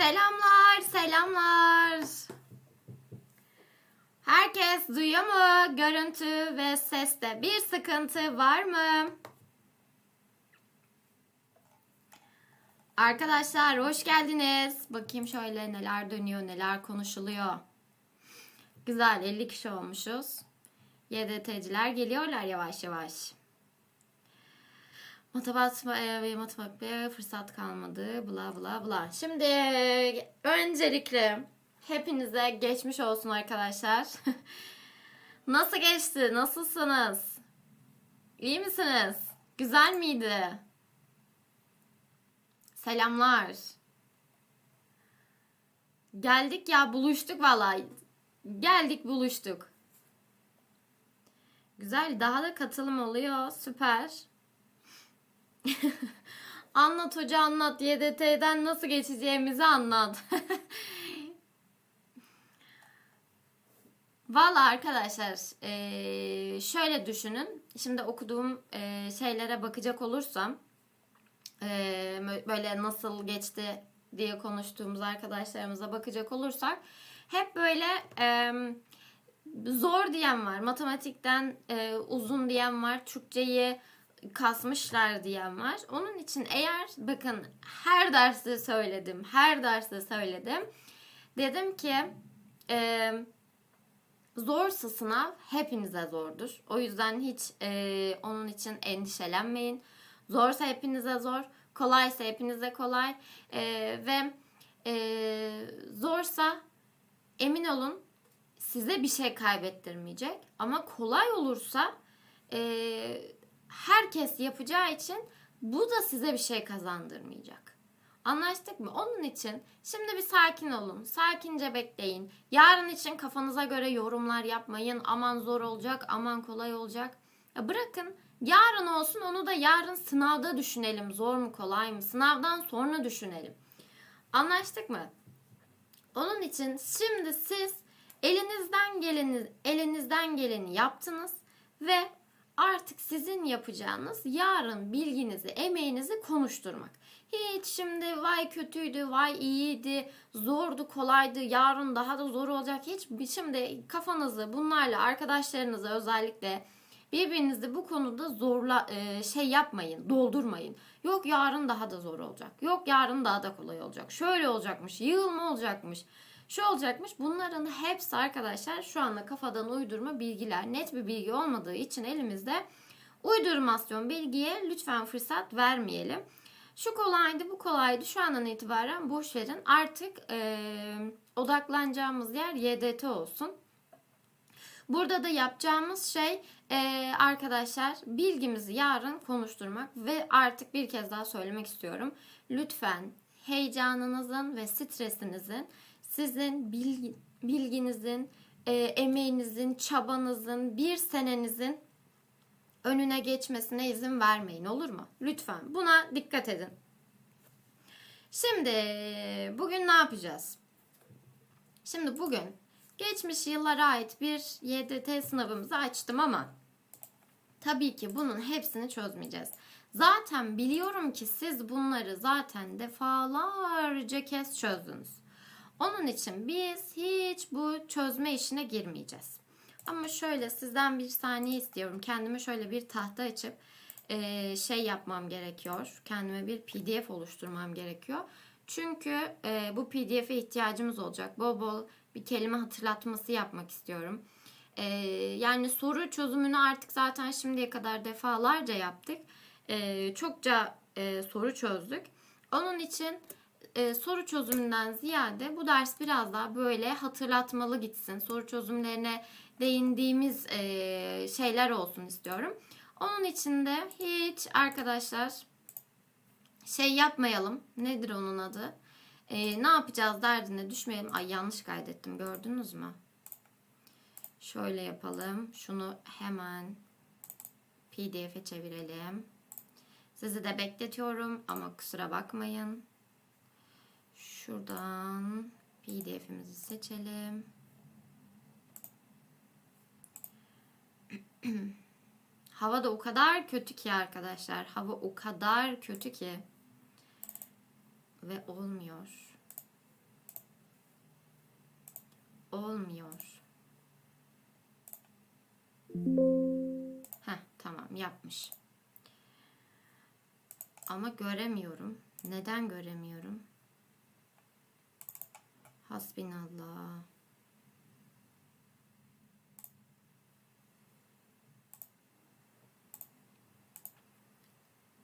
Selamlar, selamlar. Herkes duyuyor mu? Görüntü ve seste bir sıkıntı var mı? Arkadaşlar hoş geldiniz. Bakayım şöyle neler dönüyor, neler konuşuluyor. Güzel 50 kişi olmuşuz. YDT'ciler geliyorlar yavaş yavaş. Matematik ve matematikte fırsat kalmadı. Bla bla bla. Şimdi öncelikle hepinize geçmiş olsun arkadaşlar. Nasıl geçti? Nasılsınız? İyi misiniz? Güzel miydi? Selamlar. Geldik ya buluştuk vallahi. Geldik buluştuk. Güzel daha da katılım oluyor. Süper. anlat hoca anlat. YDT'den nasıl geçeceğimizi anlat. Valla arkadaşlar şöyle düşünün. Şimdi okuduğum şeylere bakacak olursam böyle nasıl geçti diye konuştuğumuz arkadaşlarımıza bakacak olursak hep böyle zor diyen var. Matematikten uzun diyen var. Türkçeyi kasmışlar diyen var. Onun için eğer bakın her derste söyledim. Her derste söyledim. Dedim ki eee Zorsa sınav hepinize zordur. O yüzden hiç e, onun için endişelenmeyin. Zorsa hepinize zor, kolaysa hepinize kolay E, ve e, zorsa emin olun size bir şey kaybettirmeyecek. Ama kolay olursa e, herkes yapacağı için bu da size bir şey kazandırmayacak. Anlaştık mı? Onun için şimdi bir sakin olun. Sakince bekleyin. Yarın için kafanıza göre yorumlar yapmayın. Aman zor olacak, aman kolay olacak. Ya bırakın yarın olsun onu da yarın sınavda düşünelim. Zor mu kolay mı? Sınavdan sonra düşünelim. Anlaştık mı? Onun için şimdi siz elinizden geleni elinizden geleni yaptınız ve artık sizin yapacağınız yarın bilginizi, emeğinizi konuşturmak. Hiç şimdi vay kötüydü, vay iyiydi, zordu, kolaydı, yarın daha da zor olacak. Hiç şimdi kafanızı bunlarla arkadaşlarınıza özellikle birbirinizi bu konuda zorla e, şey yapmayın, doldurmayın. Yok yarın daha da zor olacak. Yok yarın daha da kolay olacak. Şöyle olacakmış, yığılma olacakmış. Şu olacakmış. Bunların hepsi arkadaşlar şu anda kafadan uydurma bilgiler. Net bir bilgi olmadığı için elimizde uydurmasyon bilgiye lütfen fırsat vermeyelim. Şu kolaydı, bu kolaydı. Şu andan itibaren boş verin. Artık e, odaklanacağımız yer YDT olsun. Burada da yapacağımız şey e, arkadaşlar bilgimizi yarın konuşturmak ve artık bir kez daha söylemek istiyorum. Lütfen heyecanınızın ve stresinizin sizin bilgi, bilginizin, e, emeğinizin, çabanızın, bir senenizin önüne geçmesine izin vermeyin olur mu? Lütfen buna dikkat edin. Şimdi bugün ne yapacağız? Şimdi bugün geçmiş yıllara ait bir YDT sınavımızı açtım ama tabii ki bunun hepsini çözmeyeceğiz. Zaten biliyorum ki siz bunları zaten defalarca kez çözdünüz. Onun için biz hiç bu çözme işine girmeyeceğiz. Ama şöyle sizden bir saniye istiyorum. Kendime şöyle bir tahta açıp e, şey yapmam gerekiyor. Kendime bir pdf oluşturmam gerekiyor. Çünkü e, bu pdf'e ihtiyacımız olacak. Bol bol bir kelime hatırlatması yapmak istiyorum. E, yani soru çözümünü artık zaten şimdiye kadar defalarca yaptık. Çokça soru çözdük. Onun için e, soru çözümünden ziyade bu ders biraz daha böyle hatırlatmalı gitsin. Soru çözümlerine değindiğimiz e, şeyler olsun istiyorum. Onun için de hiç arkadaşlar şey yapmayalım. Nedir onun adı? E, ne yapacağız derdine düşmeyelim. Ay yanlış kaydettim gördünüz mü? Şöyle yapalım. Şunu hemen pdf'e çevirelim. Sizi de bekletiyorum ama kusura bakmayın. Şuradan pdf'imizi seçelim. Hava da o kadar kötü ki arkadaşlar. Hava o kadar kötü ki. Ve olmuyor. Olmuyor. Heh tamam yapmış. Ama göremiyorum. Neden göremiyorum? Hasbinallah.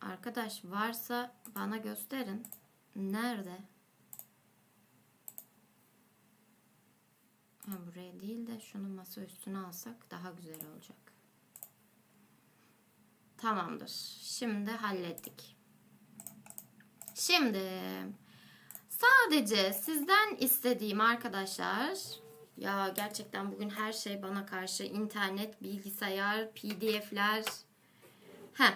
Arkadaş varsa bana gösterin. Nerede? Ha, buraya değil de şunu masa üstüne alsak daha güzel olacak. Tamamdır. Şimdi hallettik. Şimdi sadece sizden istediğim arkadaşlar ya gerçekten bugün her şey bana karşı internet, bilgisayar, pdf'ler. Heh.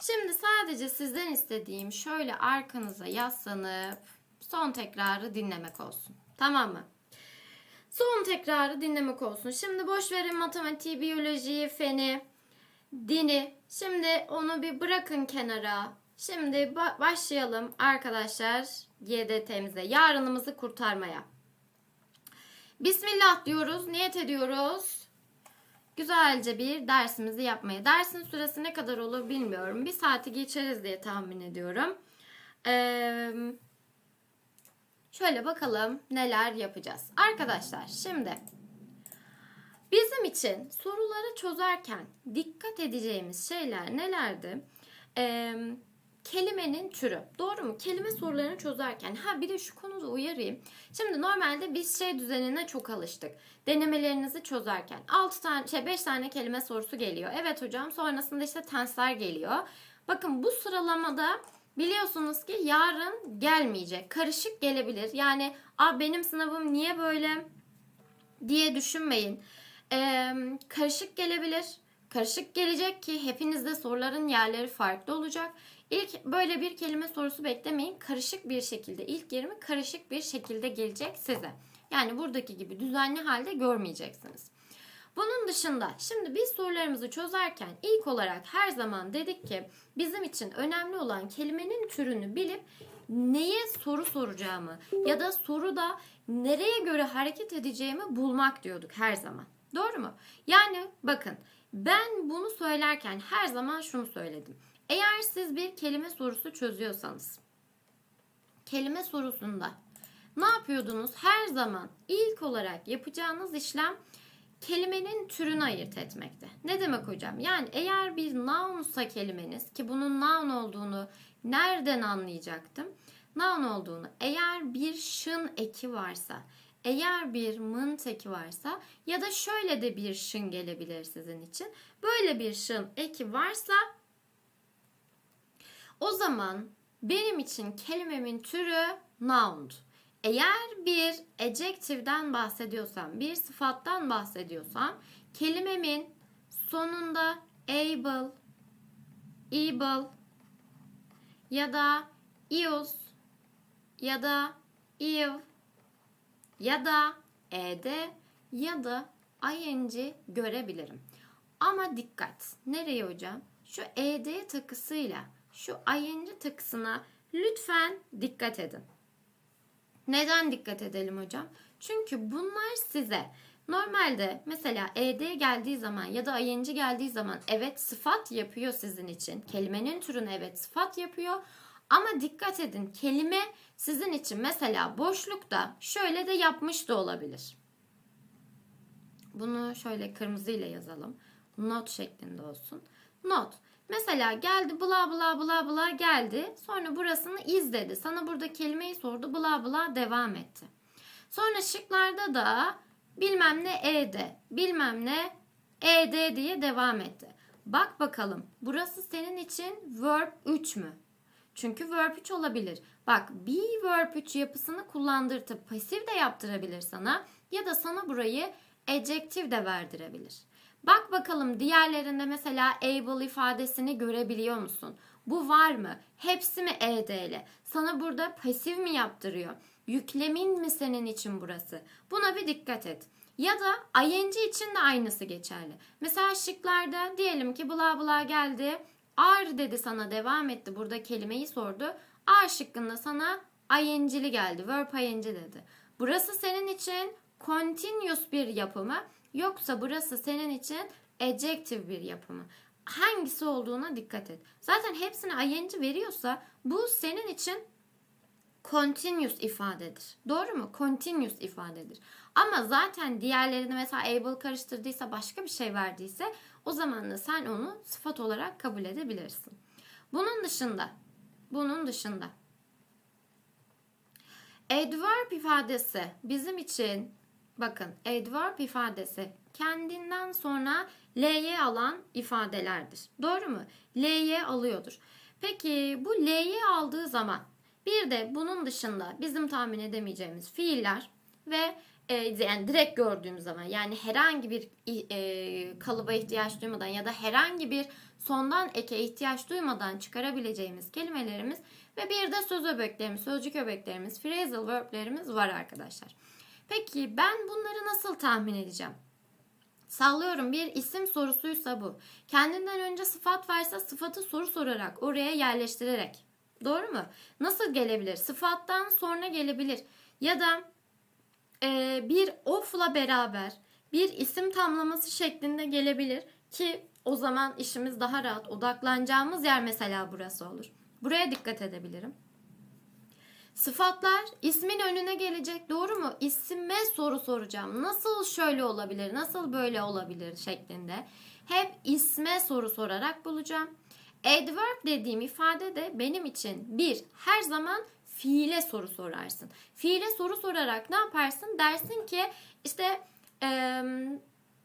Şimdi sadece sizden istediğim şöyle arkanıza yaslanıp son tekrarı dinlemek olsun. Tamam mı? Son tekrarı dinlemek olsun. Şimdi boş verin matematiği, biyolojiyi, feni, dini. Şimdi onu bir bırakın kenara. Şimdi ba- başlayalım arkadaşlar YDT'mize. Yarınımızı kurtarmaya. Bismillah diyoruz. Niyet ediyoruz. Güzelce bir dersimizi yapmaya. Dersin süresi ne kadar olur bilmiyorum. Bir saati geçeriz diye tahmin ediyorum. Eee... Şöyle bakalım neler yapacağız. Arkadaşlar şimdi bizim için soruları çözerken dikkat edeceğimiz şeyler nelerdi? Ee, kelimenin türü. Doğru mu? Kelime sorularını çözerken. Ha bir de şu konuda uyarayım. Şimdi normalde biz şey düzenine çok alıştık. Denemelerinizi çözerken 6 tane şey 5 tane kelime sorusu geliyor. Evet hocam. Sonrasında işte tensler geliyor. Bakın bu sıralamada biliyorsunuz ki yarın gelmeyecek. Karışık gelebilir. Yani a benim sınavım niye böyle diye düşünmeyin. Ee, karışık gelebilir. Karışık gelecek ki hepinizde soruların yerleri farklı olacak. İlk böyle bir kelime sorusu beklemeyin. Karışık bir şekilde ilk 20 karışık bir şekilde gelecek size. Yani buradaki gibi düzenli halde görmeyeceksiniz. Bunun dışında şimdi biz sorularımızı çözerken ilk olarak her zaman dedik ki bizim için önemli olan kelimenin türünü bilip neye soru soracağımı ya da soruda nereye göre hareket edeceğimi bulmak diyorduk her zaman. Doğru mu? Yani bakın ben bunu söylerken her zaman şunu söyledim. Eğer siz bir kelime sorusu çözüyorsanız kelime sorusunda ne yapıyordunuz? Her zaman ilk olarak yapacağınız işlem kelimenin türünü ayırt etmekte. Ne demek hocam? Yani eğer bir nounsa kelimeniz ki bunun noun olduğunu nereden anlayacaktım? Noun olduğunu eğer bir şın eki varsa, eğer bir mınt eki varsa ya da şöyle de bir şın gelebilir sizin için. Böyle bir şın eki varsa o zaman benim için kelimemin türü noun. Eğer bir adjective'den bahsediyorsam, bir sıfattan bahsediyorsam kelimemin sonunda able, able ya da use ya da eve ya da ed ya da ing görebilirim. Ama dikkat. Nereye hocam? Şu ed takısıyla şu ing takısına lütfen dikkat edin. Neden dikkat edelim hocam? Çünkü bunlar size normalde mesela ed geldiği zaman ya da ing geldiği zaman evet sıfat yapıyor sizin için. Kelimenin türünü evet sıfat yapıyor. Ama dikkat edin kelime sizin için mesela boşlukta şöyle de yapmış da olabilir. Bunu şöyle kırmızıyla yazalım. Not şeklinde olsun. Not. Mesela geldi bla bla bla bla geldi. Sonra burasını izledi. Sana burada kelimeyi sordu. Bla bla devam etti. Sonra şıklarda da bilmem ne ed, bilmem ne ed diye devam etti. Bak bakalım burası senin için verb 3 mü? Çünkü verb 3 olabilir. Bak be verb 3 yapısını kullandırtıp pasif de yaptırabilir sana ya da sana burayı adjective de verdirebilir. Bak bakalım diğerlerinde mesela able ifadesini görebiliyor musun? Bu var mı? Hepsi mi ed ile? Sana burada pasif mi yaptırıyor? Yüklemin mi senin için burası? Buna bir dikkat et. Ya da ing için de aynısı geçerli. Mesela şıklarda diyelim ki bla bla geldi. Are dedi sana devam etti. Burada kelimeyi sordu. A şıkkında sana ing'li geldi. Verb ing dedi. Burası senin için continuous bir yapı mı yoksa burası senin için adjective bir yapı mı? Hangisi olduğuna dikkat et. Zaten hepsine ing veriyorsa bu senin için continuous ifadedir. Doğru mu? Continuous ifadedir. Ama zaten diğerlerini mesela able karıştırdıysa başka bir şey verdiyse o zaman da sen onu sıfat olarak kabul edebilirsin. Bunun dışında bunun dışında adverb ifadesi bizim için bakın adverb ifadesi kendinden sonra ly alan ifadelerdir. Doğru mu? ly alıyordur. Peki bu ly aldığı zaman bir de bunun dışında bizim tahmin edemeyeceğimiz fiiller ve e, yani direkt gördüğümüz zaman yani herhangi bir e, kalıba ihtiyaç duymadan ya da herhangi bir sondan eke ihtiyaç duymadan çıkarabileceğimiz kelimelerimiz ve bir de söz öbeklerimiz, sözcük öbeklerimiz, phrasal verb'lerimiz var arkadaşlar. Peki ben bunları nasıl tahmin edeceğim? Sallıyorum bir isim sorusuysa bu. Kendinden önce sıfat varsa sıfatı soru sorarak oraya yerleştirerek. Doğru mu? Nasıl gelebilir? Sıfattan sonra gelebilir. Ya da e, bir of'la beraber bir isim tamlaması şeklinde gelebilir ki o zaman işimiz daha rahat odaklanacağımız yer mesela burası olur. Buraya dikkat edebilirim. Sıfatlar ismin önüne gelecek doğru mu? İsime soru soracağım. Nasıl şöyle olabilir, nasıl böyle olabilir şeklinde. Hep isme soru sorarak bulacağım. Adverb dediğim ifade de benim için bir her zaman fiile soru sorarsın. Fiile soru sorarak ne yaparsın? Dersin ki işte e,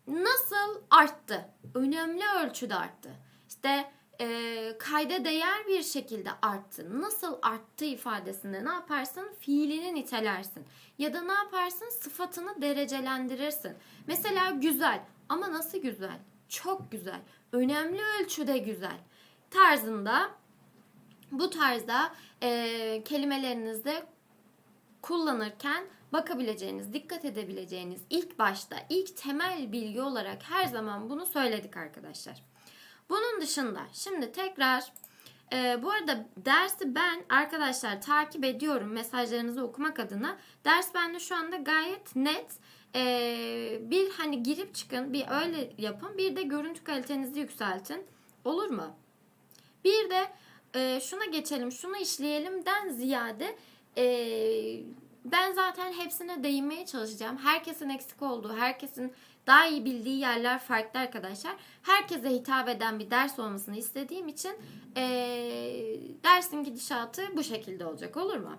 nasıl arttı? Önemli ölçüde arttı. İşte e, kayda değer bir şekilde arttı. Nasıl arttı ifadesinde ne yaparsın? Fiilini nitelersin. Ya da ne yaparsın? Sıfatını derecelendirirsin. Mesela güzel ama nasıl güzel? Çok güzel. Önemli ölçüde güzel. Tarzında bu tarzda e, kelimelerinizde kullanırken bakabileceğiniz, dikkat edebileceğiniz ilk başta, ilk temel bilgi olarak her zaman bunu söyledik arkadaşlar. Bunun dışında şimdi tekrar e, bu arada dersi ben arkadaşlar takip ediyorum mesajlarınızı okumak adına. Ders bende şu anda gayet net. E, bir hani girip çıkın, bir öyle yapın. Bir de görüntü kalitenizi yükseltin. Olur mu? Bir de e, şuna geçelim, şunu işleyelimden ziyade e, ben zaten hepsine değinmeye çalışacağım. Herkesin eksik olduğu, herkesin daha iyi bildiği yerler farklı arkadaşlar. Herkese hitap eden bir ders olmasını istediğim için e, dersin gidişatı bu şekilde olacak olur mu?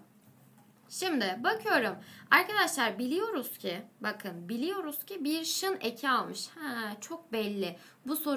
Şimdi bakıyorum. Arkadaşlar biliyoruz ki bakın biliyoruz ki bir şın eki almış. Ha, çok belli. Bu sorun